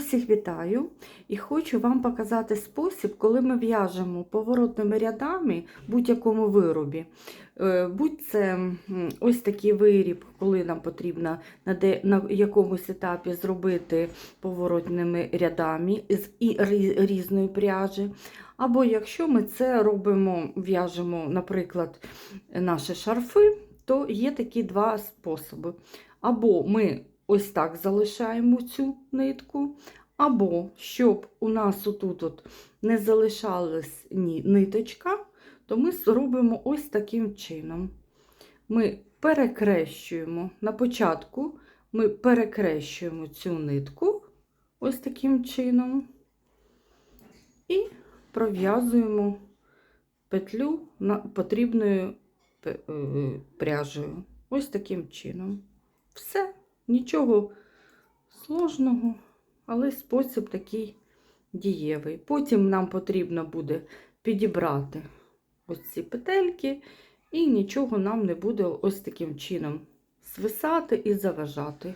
Всіх вітаю і хочу вам показати спосіб, коли ми в'яжемо поворотними рядами в будь-якому виробі. Е, Будь це ось такий виріб, коли нам потрібно на, якомусь етапі зробити поворотними рядами з різної пряжі. Або якщо ми це робимо, в'яжемо, наприклад, наші шарфи, то є такі два способи. Або ми ось так залишаємо цю нитку, або щоб у нас отут от не залишалась ні ниточка, то ми зробимо ось таким чином. Ми перекрещуємо на початку, ми перекрещуємо цю нитку ось таким чином і пров'язуємо петлю потрібною пе- е, пряжею. Ось таким чином. Все, нічого сложного, але спосіб такий дієвий. Потім нам потрібно буде підібрати ось ці петельки, і нічого нам не буде ось таким чином свисати і заважати.